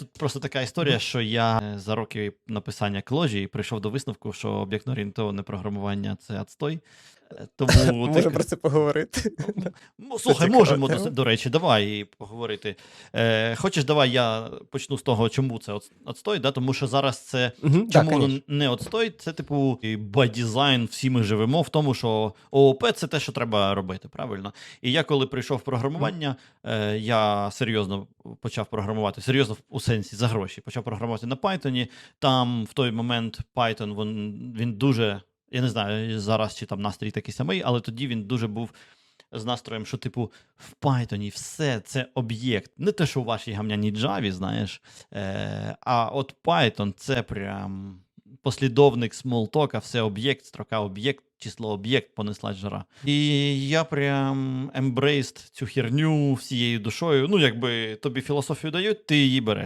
Тут просто така історія, що я е, за роки написання кложі прийшов до висновку, що об'єктно-орієнтоване програмування це отстой. Тому Може так- про це поговорити. Ну, Слухай, можемо до, до речі, давай поговорити. Е, хочеш, давай я почну з того, чому це от- отстой, да? тому що зараз це чому воно не отстой, це типу бай-дизайн, всі ми живемо в тому, що ООП це те, що треба робити, правильно? І я коли прийшов в програмування, е, я серйозно почав програмувати, серйозно у сенсі за гроші, почав програмувати на Python. Там в той момент Python він, він дуже. Я не знаю зараз, чи там настрій такий самий, але тоді він дуже був з настроєм, що, типу, в Python все це об'єкт. Не те, що у вашій гамняній Java, знаєш. Е, а от Python це прям послідовник смолтока, все об'єкт, строка об'єкт, число об'єкт, понесла жара. І я прям ембрейст цю херню всією душою. Ну, якби тобі філософію дають, ти її береш.